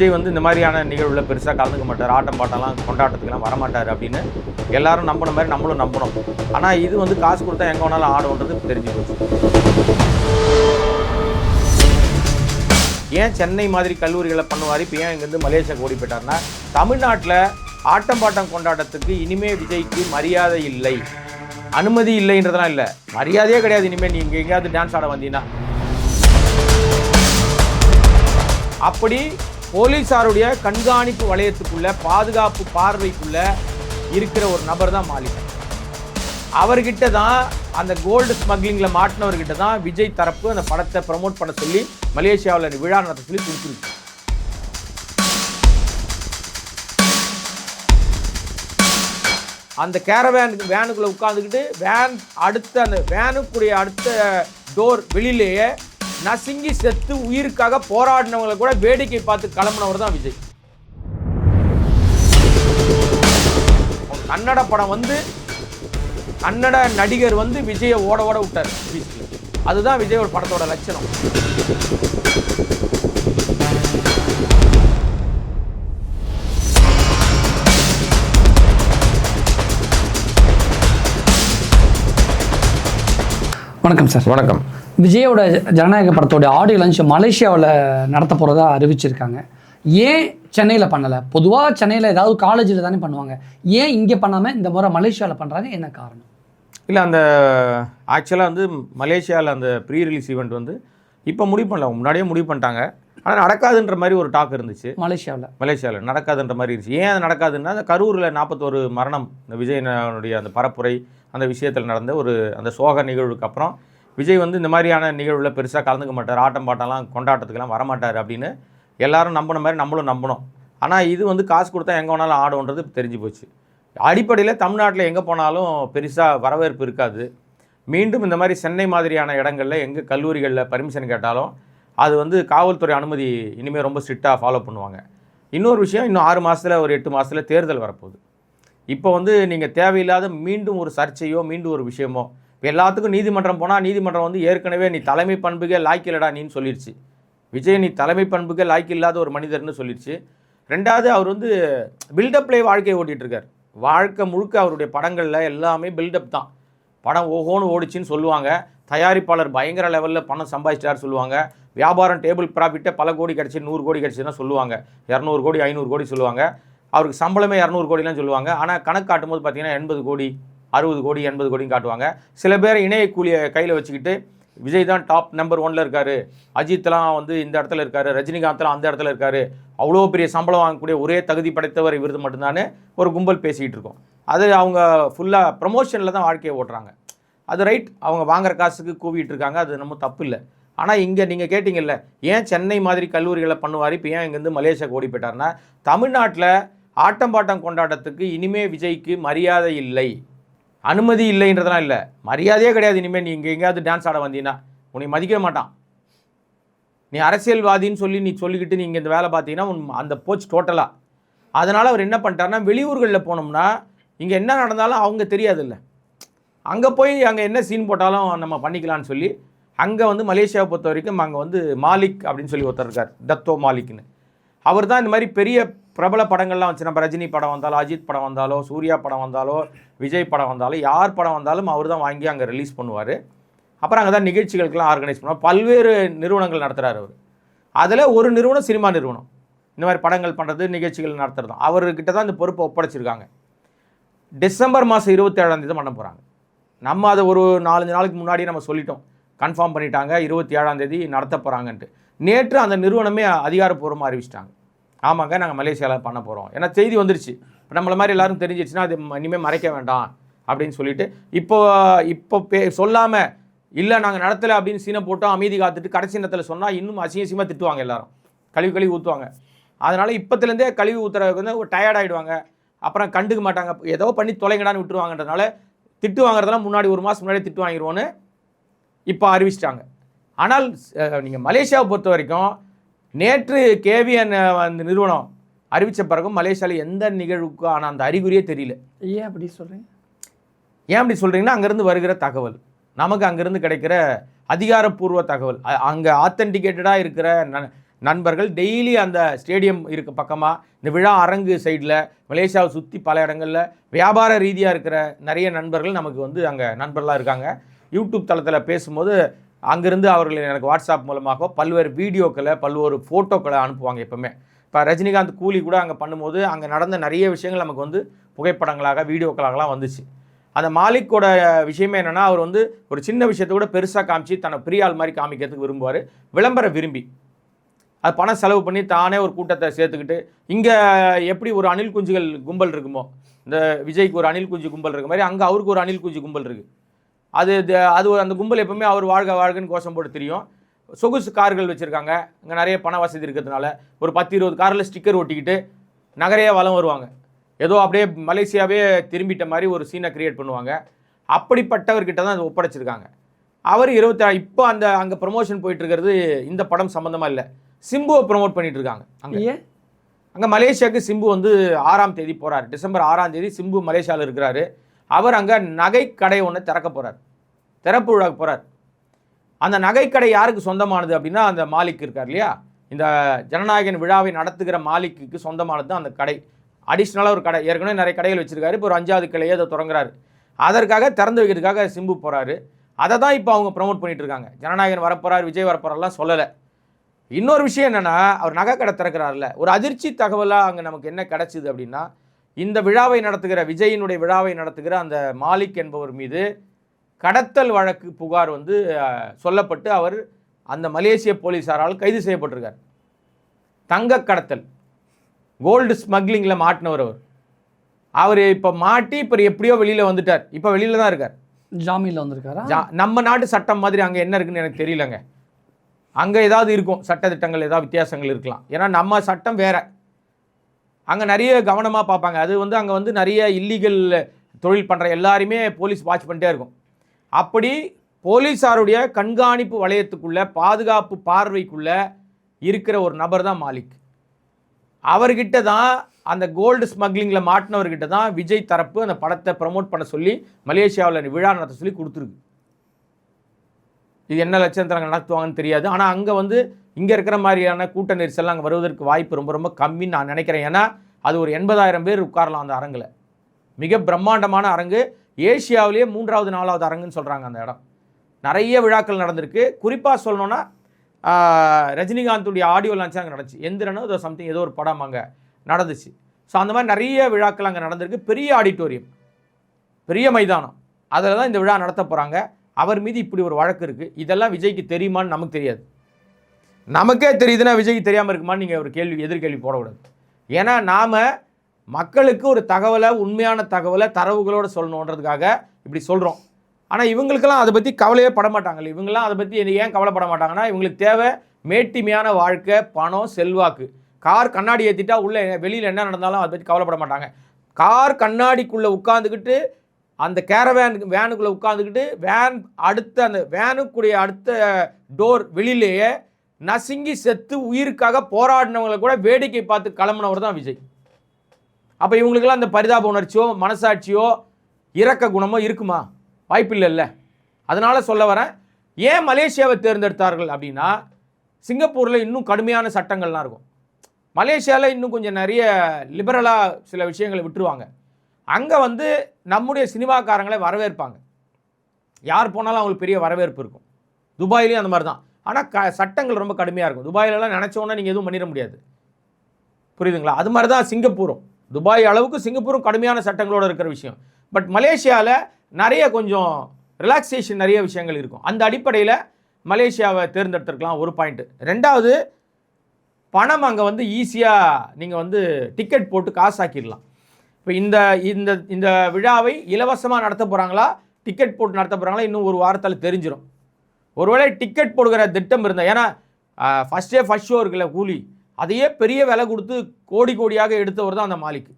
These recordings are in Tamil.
விஜய் வந்து இந்த மாதிரியான நிகழ்வில் பெருசாக கலந்துக்க மாட்டார். ஆட்டம் பாட்டம்லாம் கொண்டாட்டத்துக்குலாம் வரமாட்டார் அப்படின்னு எல்லாரும் நம்பின மாதிரி நம்மளும் நம்பணும் ஆனால் இது வந்து காசு கொடுத்தா எங்கே வேணாலும் ஆடுன்றது தெரிஞ்சு போச்சு. ஏன் சென்னை மாதிரி கல்லூரிகளை பண்ணுவார்? இப்போ ஏன் இங்கேருந்து மலேசியாவுக்கு ஓடி போயிட்டார்னா தமிழ்நாட்டில் ஆட்டம் பாட்டம் கொண்டாட்டத்துக்கு இனிமே விஜய்க்கு மரியாதை இல்லை. அனுமதி இல்லைன்றதெல்லாம் இல்லை. மரியாதையே கிடையாது. இனிமேல் நீ இங்கே எங்கேயாவது டான்ஸ் ஆட வந்தீங்கன்னா அப்படி போலீஸாருடைய கண்காணிப்பு வளையத்துக்குள்ள பாதுகாப்பு பார்வைக்குள்ள இருக்கிற ஒரு நபர் தான் மாலிக். அவர்கிட்ட தான் அந்த கோல்டு ஸ்மக்லிங்கில் மாட்டினவர்கிட்ட தான் விஜய் தரப்பு அந்த படத்தை ப்ரமோட் பண்ண சொல்லி மலேசியாவில் விழா நடத்த சொல்லி கொடுத்துருக்கு. அந்த கேரவேனுக்கு வேனுக்குள்ளே உட்காந்துக்கிட்டு வேன் அடுத்த அந்த வேனுக்குடைய அடுத்த டோர் வெளியிலேயே நசுங்கி செத்து உயிருக்காக போராடினவங்களை கூட வேடிக்கை பார்த்து கிளம்புனவர் தான் விஜய். கன்னட படம் வந்து கன்னட நடிகர் வந்து விஜயை ஓட ஓட விட்டார். அதுதான் விஜயோட படத்தோட லட்சணம். வணக்கம் சார். வணக்கம். விஜயோட ஜனநாயக படத்தோட ஆடியோ லஞ்ச் மலேசியாவில் நடத்த போகிறதா அறிவிச்சிருக்காங்க. ஏன் சென்னையில் பண்ணலை? பொதுவாக சென்னையில் ஏதாவது காலேஜில் தானே பண்ணுவாங்க. ஏன் இங்கே பண்ணாமல் இந்த முறை மலேசியாவில் பண்ணுறாங்க என்ன காரணம்? இல்லை அந்த ஆக்சுவலாக வந்து மலேசியாவில் அந்த ப்ரீ ரிலீஸ் ஈவெண்ட் வந்து இப்போ முடிவு பண்ணல. முன்னாடியே முடிவு பண்ணிட்டாங்க. ஆனால் நடக்காதுன்ற மாதிரி ஒரு டாக் இருந்துச்சு. மலேசியாவில். மலேசியாவில். நடக்காதுன்ற மாதிரி இருந்துச்சு. ஏன் அது நடக்காதுன்னா அந்த கரூரில் நாற்பத்தோரு மரணம். இந்த விஜயனுடைய அந்த பரப்புரை அந்த விஷயத்தில் நடந்த ஒரு அந்த சோக நிகழ்வுக்கு அப்புறம் விஜய் வந்து இந்த மாதிரியான நிகழ்வில் பெருசாக கலந்துக்க மாட்டார். ஆட்டம் பாட்டம்லாம் கொண்டாட்டத்துக்கெல்லாம் வரமாட்டார் அப்படின்னு எல்லாரும் நம்பின மாதிரி நம்மளும் நம்பணும் ஆனால் இது வந்து காசு கொடுத்தா எங்கே வேணாலும் ஆடுன்றது தெரிஞ்சு போச்சு. அடிப்படையில் தமிழ்நாட்டில் எங்கே போனாலும் பெருசாக வரவேற்பு இருக்காது. மீண்டும் இந்த மாதிரி சென்னை மாதிரியான இடங்களில் எங்கே கல்லூரிகளில் பர்மிஷன் கேட்டாலும் அது வந்து காவல்துறை அனுமதி இனிமேல் ரொம்ப ஸ்ட்ரிக்டாக ஃபாலோ பண்ணுவாங்க. இன்னொரு விஷயம் இன்னும் ஆறு மாதத்தில் ஒரு எட்டு மாதத்தில் தேர்தல் வரப்போகுது. இப்போ வந்து நீங்கள் தேவையில்லாத மீண்டும் ஒரு சர்ச்சையோ மீண்டும் ஒரு விஷயமோ இப்போ எல்லாத்துக்கும் நீதிமன்றம் போனால் நீதிமன்றம் வந்து ஏற்கனவே நீ தலைமை பண்புக்கே லாய்க்கில்லடா நீன்னு சொல்லிடுச்சு விஜய் நீ தலைமை பண்புக்கே லாய்க்கு இல்லாத ஒரு மனிதர்னு சொல்லிடுச்சு ரெண்டாவது அவர் வந்து பில்டப்லேயே வாழ்க்கையை ஓட்டிகிட்டு இருக்கார். வாழ்க்கை முழுக்க அவருடைய படங்களில் எல்லாமே பில்டப் தான். படம் ஓஹோன்னு ஓடிச்சின்னு சொல்லுவாங்க. தயாரிப்பாளர் பயங்கர லெவலில் பணம் சம்பாதிச்சிட்டார் சொல்லுவாங்க. வியாபாரம் டேபிள் ப்ராஃபிட்டே பல கோடி கிடச்சி நூறு கோடி கிடச்சின்னா சொல்லுவாங்க. இரநூறு கோடி ஐநூறு கோடி சொல்லுவாங்க. அவருக்கு சம்பளமே இரநூறு கோடிலாம் சொல்லுவாங்க. ஆனால் கணக்கு காட்டும்போது பார்த்தீங்கன்னா எண்பது கோடி அறுபது கோடி எண்பது கோடின்னு காட்டுவாங்க. சில பேர் இணைய கூலியை கையில் வச்சுக்கிட்டு விஜய் தான் டாப் நம்பர் ஒன்ல இருக்காரு. அஜித்லாம் வந்து இந்த இடத்துல இருக்காரு ரஜினிகாந்த்லாம் அந்த இடத்துல இருக்காரு. அவ்வளோ பெரிய சம்பளம் வாங்கக்கூடிய ஒரே தகுதி படைத்தவர் இவரது மட்டும்தானே ஒரு கும்பல் பேசிக்கிட்டு இருக்கோம். அது அவங்க ஃபுல்லாக ப்ரமோஷனில் தான் வாழ்க்கையை ஓட்டுறாங்க. அது ரைட் அவங்க வாங்குற காசுக்கு கூவிட்டு இருக்காங்க. அது நம்ம தப்பு இல்லை. ஆனால் இங்கே நீங்கள் கேட்டிங்கல்ல ஏன் சென்னை மாதிரி கல்லூரிகளை பண்ணுவார்? இப்போ ஏன் இங்கேருந்து மலேசியாவுக்கு ஓடி போயிட்டாருன்னா தமிழ்நாட்டில் ஆட்டம் பாட்டம் கொண்டாட்டத்துக்கு இனிமே விஜய்க்கு மரியாதை இல்லை. அனுமதி இல்லைன்றதெல்லாம் இல்லை. மரியாதையே கிடையாது இனிமேல் நீ இங்கே எங்கேயாவது டான்ஸ் ஆட வந்தீங்கன்னா உன்னை மதிக்கவே மாட்டான். நீ அரசியல்வாதின்னு சொல்லி நீ சொல்லிக்கிட்டு நீங்கள் இந்த வேலை பார்த்தீங்கன்னா உன் அந்த போச்சு டோட்டலாக அதனால் அவர் என்ன பண்ணிட்டாருன்னா வெளியூர்களில் போனோம்னா இங்கே என்ன நடந்தாலும் அவங்க தெரியாதுல்ல. அங்கே போய் அங்கே என்ன சீன் போட்டாலும் நம்ம பண்ணிக்கலாம்னு சொல்லி அங்கே வந்து மலேசியாவை பொறுத்த வரைக்கும் அங்கே வந்து மாலிக் அப்படின்னு சொல்லி ஒருத்தர் இருக்கார். தத்தோ மாலிக்னு. அவர் தான் இந்த மாதிரி பெரிய பிரபல படங்கள்லாம் வச்சு நம்ம ரஜினி படம் வந்தாலோ அஜித் படம் வந்தாலோ சூர்யா படம் வந்தாலோ விஜய் படம் வந்தாலோ யார் படம் வந்தாலும் அவர் தான் வாங்கி அங்கே ரிலீஸ் பண்ணுவார். அப்புறம் அங்கே தான் நிகழ்ச்சிகளுக்கெல்லாம் ஆர்கனைஸ் பண்ணுவார். பல்வேறு நிறுவனங்கள் நடத்துகிறார் அவர். அதில் ஒரு நிறுவனம் சினிமா நிறுவனம். இந்த மாதிரி படங்கள் பண்ணுறது நிகழ்ச்சிகள் நடத்துறது தான் அவர்கிட்ட தான் இந்த பொறுப்பை ஒப்படைச்சிருக்காங்க. டிசம்பர் மாதம் இருபத்தேழாம் தேதி பண்ண போகிறாங்க நம்ம அதை ஒரு நாலஞ்சு நாளுக்கு முன்னாடியே நம்ம சொல்லிட்டோம். கன்ஃபார்ம் பண்ணிட்டாங்க. இருபத்தி ஏழாம் தேதி நடத்த போகிறாங்கன்ட்டு நேற்று அந்த நிறுவனமே அதிகாரப்பூர்வமாக அறிவிச்சிட்டாங்க. ஆமாங்க நாங்கள் மலேசியாவில் பண்ண போகிறோம் ஏன்னா செய்தி வந்துருச்சு. இப்போ நம்மளை மாதிரி எல்லாரும் தெரிஞ்சிச்சுன்னா அது இனிமேல் மறைக்க வேண்டாம் அப்படின்னு சொல்லிட்டு இப்போ இப்போ பே சொல்லாமல் இல்லை நாங்கள் நடத்தலை அப்படின்னு சீனை போட்டோம் அமைதி காத்துட்டு கடைசி நேரத்தில் சொன்னால் இன்னும் அசிங்கசியமாக திட்டுவாங்க எல்லாரும். கழிவு கழுவி ஊற்றுவாங்க அதனால் இப்போத்துலேருந்தே கழுவி ஊற்றுறதுக்கு வந்து ஒரு டயர்ட் ஆகிடுவாங்க அப்புறம் கண்டுக்க மாட்டாங்க. ஏதோ பண்ணி தொலைங்கடான்னு விட்டுருவாங்கன்றதுனால திட்டு வாங்குறதெல்லாம் முன்னாடி ஒரு மாதம் முன்னாடி திட்டு வாங்கிடுவோன்னு இப்போ அறிவிச்சிட்டாங்க. ஆனால் நீங்கள் மலேசியாவை பொறுத்த வரைக்கும் நேற்று கேவிஎன் அந்த நிறுவனம் அறிவித்த பிறகும் மலேசியாவில் எந்த நிகழ்வுக்கான அந்த அறிகுறியே தெரியல. ஏன் அப்படி சொல்கிறீங்க ஏன் அப்படி சொல்கிறீங்கன்னா அங்கேருந்து வருகிற தகவல். நமக்கு அங்கேருந்து கிடைக்கிற அதிகாரப்பூர்வ தகவல். அங்கே ஆத்தென்டிகேட்டடாக இருக்கிற நண்பர்கள் டெய்லி அந்த ஸ்டேடியம் இருக்க பக்கமாக இந்த விழா அரங்கு சைடில் மலேசியாவை சுற்றி பல இடங்களில் வியாபார ரீதியாக இருக்கிற நிறைய நண்பர்கள் நமக்கு வந்து அங்கே நண்பர்களாக இருக்காங்க. யூடியூப் தளத்தில் பேசும்போது அங்கேருந்து அவர்கள் எனக்கு வாட்ஸ்அப் மூலமாக பல்வேறு வீடியோக்களை பல்வேறு ஃபோட்டோக்களை அனுப்புவாங்க எப்பவுமே. இப்போ ரஜினிகாந்த் கூலி கூட அங்கே பண்ணும்போது அங்கே நடந்த நிறைய விஷயங்கள் நமக்கு வந்து புகைப்படங்களாக வீடியோக்களாகலாம் வந்துச்சு. அந்த மாலிக்கோட விஷயமே என்னென்னா அவர் வந்து ஒரு சின்ன விஷயத்தை கூட பெருசாக காமிச்சு தன்னை பிரியாள் மாதிரி காமிக்கிறதுக்கு விரும்புவார். விளம்பர விரும்பி. அது பணம் செலவு பண்ணி தானே ஒரு கூட்டத்தை சேர்த்துக்கிட்டு இங்கே எப்படி ஒரு அணில் குஞ்சுகள் கும்பல் இருக்குமோ இந்த விஜய்க்கு ஒரு அணில் குஞ்சு கும்பல் இருக்க மாதிரி அங்கே அவருக்கு ஒரு அணில் குஞ்சு கும்பல் இருக்குது அது அது ஒரு அந்த கும்பல் எப்பவுமே அவர் வாழ்க வாழ்கன்னு கோஷம் போட்டு தெரியும். சொகுசு கார்கள் வச்சுருக்காங்க. இங்கே நிறைய பண வசதி இருக்கிறதுனால ஒரு பத்து இருபது காரில் ஸ்டிக்கர் ஒட்டிக்கிட்டு நகரையே வலம் வருவாங்க. ஏதோ அப்படியே மலேசியாவே திரும்பிட்ட மாதிரி ஒரு சீனை கிரியேட் பண்ணுவாங்க. அப்படிப்பட்டவர்கிட்ட தான் அது ஒப்படைச்சிருக்காங்க. அவர் இருபத்தி இப்போ அந்த அங்கே ப்ரமோஷன் போயிட்டு இருக்கிறது இந்த படம் சம்மந்தமாக இல்லை. சிம்புவை ப்ரமோட் பண்ணிட்டு இருக்காங்க அங்கே. ஏன்? அங்கே மலேசியாவுக்கு சிம்பு வந்து ஆறாம் தேதி போகிறார் டிசம்பர் ஆறாம் தேதி சிம்பு மலேசியாவில் இருக்கிறாரு. அவர் அங்கே நகைக்கடை ஒன்று திறக்க போகிறார் திறப்பு விழாக்கு போகிறார் அந்த நகைக்கடை யாருக்கு சொந்தமானது அப்படின்னா அந்த மாலிக் இருக்கார் இல்லையா? இந்த ஜனநாயகன் விழாவை நடத்துகிற மாலிக்குக்கு சொந்தமானது தான் அந்த கடை. அடிஷ்னலாக ஒரு கடை. ஏற்கனவே நிறைய கடைகள் வச்சுருக்காரு. இப்போ ஒரு அஞ்சாவது கிளையை அதை தொடங்குறாரு அதற்காக திறந்து வைக்கிறதுக்காக சிம்பு போகிறாரு அதை தான் இப்போ அவங்க ப்ரமோட் பண்ணிட்டு இருக்காங்க. ஜனநாயகன் வரப்போகிறார் விஜய் வரப்போறாருலாம் சொல்லலை. இன்னொரு விஷயம் என்னென்னா அவர் நகை கடை ஒரு அதிர்ச்சி தகவலாக அங்கே நமக்கு என்ன கிடச்சிது அப்படின்னா இந்த விழாவை நடத்துகிற விஜயினுடைய விழாவை நடத்துகிற அந்த மாலிக் என்பவர் மீது கடத்தல் வழக்கு புகார் வந்து சொல்லப்பட்டு அவர் அந்த மலேசிய போலீஸாரால் கைது செய்யப்பட்டிருக்கார். தங்க கடத்தல். கோல்டு ஸ்மக்லிங்கில் மாட்டினவர் அவர். அவர் இப்போ மாட்டி இப்போ எப்படியோ வெளியில் வந்துட்டார். இப்போ வெளியில் தான் இருக்கார். ஜாமீனில் வந்திருக்காரா? நம்ம நாட்டு சட்டம் மாதிரி அங்கே என்ன இருக்குன்னு எனக்கு தெரியலங்க. அங்கே ஏதாவது இருக்கும். சட்டத்திட்டங்கள் ஏதாவது வித்தியாசங்கள் இருக்கலாம். ஏன்னா நம்ம சட்டம் வேற. அங்கே நிறைய கவனமாக பார்ப்பாங்க. அது வந்து அங்கே வந்து நிறைய இல்லீகல் தொழில் பண்ணுற எல்லாருமே போலீஸ் வாட்ச் பண்ணிட்டே இருக்கும். அப்படி போலீஸாருடைய கண்காணிப்பு வளையத்துக்குள்ளே பாதுகாப்பு பார்வைக்குள்ளே இருக்கிற ஒரு நபர் தான் மாலிக். அவர்கிட்ட தான் அந்த கோல்டு ஸ்மக்லிங்கில் மாட்டினவர்கிட்ட தான் விஜய் தரப்பு அந்த படத்தை ப்ரமோட் பண்ண சொல்லி மலேசியாவில் விழா நடத்த சொல்லி கொடுத்துருக்கு. இது என்ன லட்சத்திரங்கள் நடத்துவாங்கன்னு தெரியாது. ஆனால் அங்கே வந்து இங்கே இருக்கிற மாதிரியான கூட்ட நெரிசல் அங்கே வருவதற்கு வாய்ப்பு ரொம்ப ரொம்ப கம்மின்னு நான் நினைக்கிறேன். ஏன்னா அது ஒரு எண்பதாயிரம் பேர் உட்காரலாம் அந்த அரங்கில். மிக பிரம்மாண்டமான அரங்கு. ஏசியாவிலேயே மூன்றாவது நாலாவது அரங்குன்னு சொல்கிறாங்க அந்த இடம். நிறைய விழாக்கள் நடந்திருக்கு. குறிப்பாக சொல்லணுன்னா ரஜினிகாந்துடைய ஆடியோ லான்ச் அங்கே நடந்துச்சு. எந்திரனோ ஏதோ சம்திங் ஏதோ ஒரு படம் அங்கே நடந்துச்சு. ஸோ அந்த மாதிரி நிறைய விழாக்கள் அங்கே நடந்திருக்கு. பெரிய ஆடிட்டோரியம். பெரிய மைதானம். அதில் தான் இந்த விழா நடத்த போகிறாங்க அவர் மீது இப்படி ஒரு வழக்கு இருக்குது இதெல்லாம் விஜய்க்கு தெரியுமான்னு நமக்கு தெரியாது. நமக்கே தெரியுதுன்னா விஜய்க்கு தெரியாமல் இருக்குமான்னு நீங்கள் ஒரு கேள்வி எதிர்கேள்வி போடக்கூடாது. ஏன்னா நாம் மக்களுக்கு ஒரு தகவலை உண்மையான தகவலை தரவுகளோடு சொல்லணுன்றதுக்காக இப்படி சொல்கிறோம் ஆனால் இவங்களுக்கெல்லாம் அதை பற்றி கவலையே பட மாட்டாங்கல்ல. இவங்கெல்லாம் அதை பற்றி ஏன் கவலைப்பட மாட்டாங்கன்னா இவங்களுக்கு தேவை மேட்டிமையான வாழ்க்கை பணம் செல்வாக்கு. கார் கண்ணாடி ஏற்றிட்டா உள்ளே வெளியில் என்ன நடந்தாலும் அதை பற்றி கவலைப்பட மாட்டாங்க. கார் கண்ணாடிக்குள்ளே உட்காந்துக்கிட்டு அந்த கேரவேன் வேனுக்குள்ளே உட்காந்துக்கிட்டு வேன் அடுத்த அந்த வேனுக்குடைய அடுத்த டோர் வெளியிலேயே நசுங்கி செத்து உயிருக்காக போராடினவங்களை கூட வேடிக்கை பார்த்து கிளம்புனவர் தான் விஜய். அப்போ இவங்களுக்கெல்லாம் அந்த பரிதாப உணர்ச்சியோ மனசாட்சியோ இரக்க குணமோ இருக்குமா? வாய்ப்பில்லைல்ல. அதனால் சொல்ல வரேன் ஏன் மலேசியாவை தேர்ந்தெடுத்தார்கள் அப்படின்னா சிங்கப்பூரில் இன்னும் கடுமையான சட்டங்கள்லாம் இருக்கும். மலேசியாவில் இன்னும் கொஞ்சம் நிறைய லிபரலாக சில விஷயங்களை விட்டுருவாங்க. அங்கே வந்து நம்முடைய சினிமாக்காரங்களை வரவேற்பாங்க. யார் போனாலும் அவங்களுக்கு பெரிய வரவேற்பு இருக்கும். துபாயிலையும் அந்த மாதிரி தான் ஆனால் க சட்டங்கள் ரொம்ப கடுமையாக இருக்கும். துபாயிலலாம் நினச்சோன்னா நீங்கள் எதுவும் பண்ணிட முடியாது. புரியுதுங்களா? அது மாதிரி தான் சிங்கப்பூரும். துபாய் அளவுக்கு சிங்கப்பூரும் கடுமையான சட்டங்களோட இருக்கிற விஷயம். பட் மலேசியாவில் நிறைய கொஞ்சம் ரிலாக்ஸேஷன் நிறைய விஷயங்கள் இருக்கும். அந்த அடிப்படையில் மலேசியாவை தேர்ந்தெடுத்திருக்கலாம் ஒரு பாயிண்ட்டு ரெண்டாவது பணம் அங்கே வந்து ஈஸியாக நீங்கள் வந்து டிக்கெட் போட்டு காசாக்கிடலாம். இப்போ இந்த இந்த இந்த விழாவை இலவசமாக நடத்த போகிறாங்களா டிக்கெட் போட்டு நடத்த போகிறாங்களா இன்னும் ஒரு வாரத்தில் தெரிஞ்சிடும் ஒருவேளை டிக்கெட் போடுகிற திட்டம் இருந்தால் ஏன்னா ஃபஸ்ட் டே ஃபஸ்ட் ஷோ இருக்குல்ல கூலி. அதையே பெரிய விலை கொடுத்து கோடி கோடியாக எடுத்தவர் தான் அந்த மாலிக்.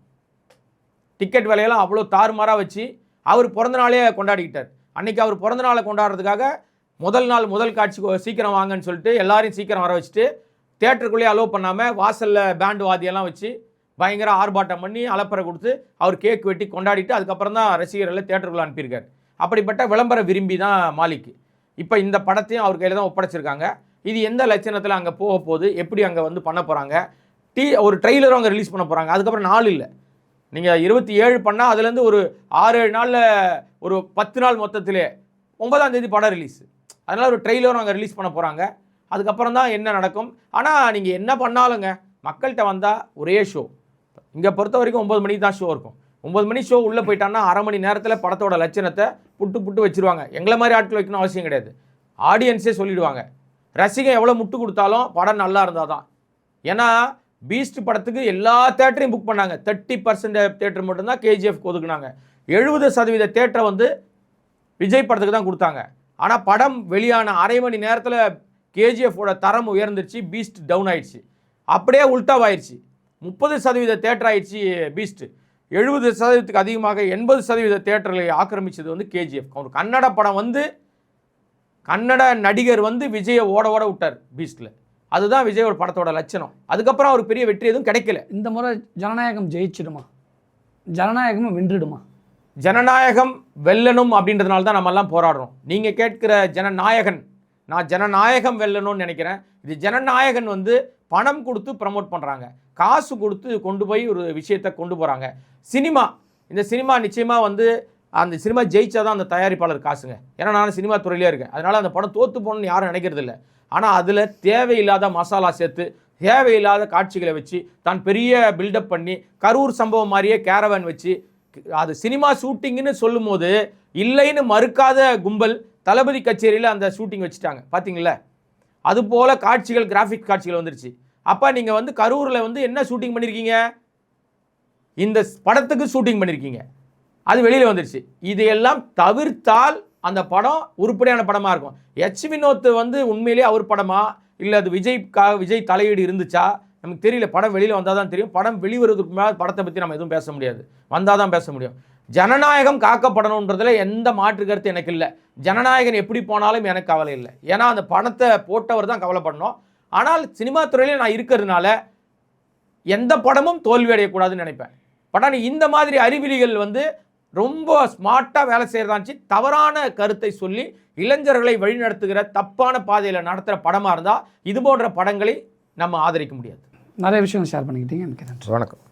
டிக்கெட் விலையெல்லாம் அவ்வளோ தாறுமாறாக வச்சு அவர் பிறந்த நாளே கொண்டாடிக்கிட்டார். அன்றைக்கி அவர் பிறந்த நாளை கொண்டாடுறதுக்காக முதல் நாள் முதல் காட்சி சீக்கிரம் வாங்கன்னு சொல்லிட்டு எல்லாரையும் சீக்கிரம் வர வச்சுட்டு தேட்டருக்குள்ளேயே அலோவ் பண்ணாமல் வாசலில் பேண்டு வாதியெல்லாம் வச்சு பயங்கர ஆர்ப்பாட்டம் பண்ணி அலப்பறை கொடுத்து அவர் கேக் வெட்டி கொண்டாடிட்டு அதுக்கப்புறம் தான் ரசிகர்களை தேட்டருக்குள்ள அனுப்பியிருக்கார். அப்படிப்பட்ட விளம்பர விரும்பி தான் மாலிக். இப்போ இந்த படத்தையும் அவர் கையில் தான் ஒப்படைச்சிருக்காங்க. இது எந்த லட்சணத்தில் அங்கே போக போகுது? எப்படி அங்கே வந்து பண்ண போகிறாங்க டீ ஒரு ட்ரெய்லரும் அங்கே ரிலீஸ் பண்ண போகிறாங்க அதுக்கப்புறம் நாள் இல்லை. நீங்கள் இருபத்தி ஏழு பண்ணால் அதுலேருந்து ஒரு ஆறு ஏழு நாளில் ஒரு பத்து நாள் மொத்தத்திலே ஒன்பதாம் தேதி படம் ரிலீஸ். அதனால் ஒரு ட்ரெய்லரும் அங்கே ரிலீஸ் பண்ண போகிறாங்க அதுக்கப்புறம் தான் என்ன நடக்கும்? ஆனால் நீங்கள் என்ன பண்ணாலுங்க மக்கள்கிட்ட வந்தால் ஒரே ஷோ இங்கே பொறுத்த வரைக்கும் ஒம்பது மணிக்கு தான் ஷோ இருக்கும். ஒம்பது மணி ஷோ உள்ளே போயிட்டான்னா அரை மணி நேரத்தில் படத்தோட லட்சணத்தை புட்டு புட்டு வச்சிருவாங்க. எங்களை மாதிரி ஆட்கள் வைக்கணும் அவசியம் கிடையாது. ஆடியன்ஸே சொல்லிடுவாங்க. ரசிகன் எவ்வளோ முட்டு கொடுத்தாலும் படம் நல்லா இருந்தால் தான். ஏன்னா பீஸ்ட் படத்துக்கு எல்லா தேட்டரையும் புக் பண்ணாங்க. தேர்ட்டி பர்சன்ட் தேட்டர் மட்டும்தான் கேஜிஎஃப் ஒதுக்குனாங்க. எழுபது சதவீத தேட்டரை வந்து விஜய் படத்துக்கு தான் கொடுத்தாங்க. ஆனால் படம் வெளியான அரை மணி நேரத்தில் கேஜிஎஃபோட தரம் உயர்ந்துருச்சு. பீஸ்ட் டவுன் ஆயிடுச்சு. அப்படியே உல்டாவாயிடுச்சு முப்பது சதவீத தேட்டர் ஆயிடுச்சு பீஸ்ட் எழுபது சதவீதத்துக்கு அதிகமாக எண்பது சதவீத தேட்டர்களை ஆக்கிரமிச்சது வந்து கேஜிஎஃப் ஒரு கன்னட படம் வந்து கன்னட நடிகர் வந்து விஜயை ஓட ஓட விட்டார் பீஸ்டில் அதுதான் விஜயோட படத்தோட லட்சணம். அதுக்கப்புறம் அவர் பெரிய வெற்றி எதுவும் கிடைக்கல. இந்த முறை ஜனநாயகம் ஜெயிச்சிடுமா? ஜனநாயகமும் வென்றுடுமா? ஜனநாயகம் வெல்லணும் அப்படின்றதுனால தான் நம்ம எல்லாம் போராடுறோம். நீங்கள் கேட்கிற ஜனநாயகன் நான் ஜனநாயகம் வெல்லணும்னு நினைக்கிறேன். இது ஜனநாயகன் வந்து பணம் கொடுத்து ப்ரமோட் பண்ணுறாங்க காசு கொடுத்து கொண்டு போய் ஒரு விஷயத்தை கொண்டு போகிறாங்க சினிமா. இந்த சினிமா நிச்சயமாக வந்து அந்த சினிமா ஜெயிச்சா தான் அந்த தயாரிப்பாளர் காசுங்க. ஏன்னா நான் சினிமா துறையிலே இருக்கேன். அதனால் அந்த படம் தோற்று போகணும்னு யாரும் நினைக்கிறது இல்லை. ஆனால் அதில் தேவையில்லாத மசாலா சேர்த்து தேவையில்லாத காட்சிகளை வச்சு தான் பெரிய பில்டப் பண்ணி கரூர் சம்பவம் மாதிரியே கேரவன் வச்சு அது சினிமா ஷூட்டிங்னு சொல்லும்போது இல்லைன்னு மறுக்காத கும்பல் தளபதி கச்சேரியில் அந்த ஷூட்டிங் வச்சுட்டாங்க. பார்த்தீங்களா அதுபோல் காட்சிகள் கிராஃபிக் காட்சிகள் வந்துருச்சு. அப்போ நீங்கள் வந்து கரூரில் வந்து என்ன ஷூட்டிங் பண்ணியிருக்கீங்க இந்த படத்துக்கு ஷூட்டிங் பண்ணியிருக்கீங்க அது வெளியில் வந்துருச்சு. இதையெல்லாம் தவிர்த்தால் அந்த படம் உருப்படியான படமாக இருக்கும். எச் வினோத் வந்து உண்மையிலேயே அவர் படமா? இல்லை அது விஜய்க்காக விஜய் தலையீடு இருந்துச்சா? நமக்கு தெரியல. படம் வெளியில் வந்தால் தான் தெரியும். படம் வெளிவருவதற்கு மேலே படத்தை பற்றி நம்ம எதுவும் பேச முடியாது. வந்தால் தான் பேச முடியும். ஜனநாயகம் காக்கப்படணுன்றதுல எந்த மாற்று கருத்து எனக்கு இல்லை. ஜனநாயகன் எப்படி போனாலும் எனக்கு கவலை இல்லை. ஏன்னா அந்த பணத்தை போட்டவர் தான் கவலைப்படணும். ஆனால் சினிமா துறையில நான் இருக்கிறதுனால எந்த படமும் தோல்வி அடையக்கூடாதுன்னு நினைப்பேன். பட் ஆனால் இந்த மாதிரி அறிவிலிகள் வந்து ரொம்ப ஸ்மார்ட்டாக வேலை செய்கிறதாச்சு தவறான கருத்தை சொல்லி இளைஞர்களை வழிநடத்துகிற தப்பான பாதையில் நடத்துகிற படமாக இருந்தால் இது போன்ற படங்களை நம்ம ஆதரிக்க முடியாது. நிறைய விஷயம் ஷேர் பண்ணிக்கிட்டீங்க. எனக்கு நன்றி. வணக்கம்.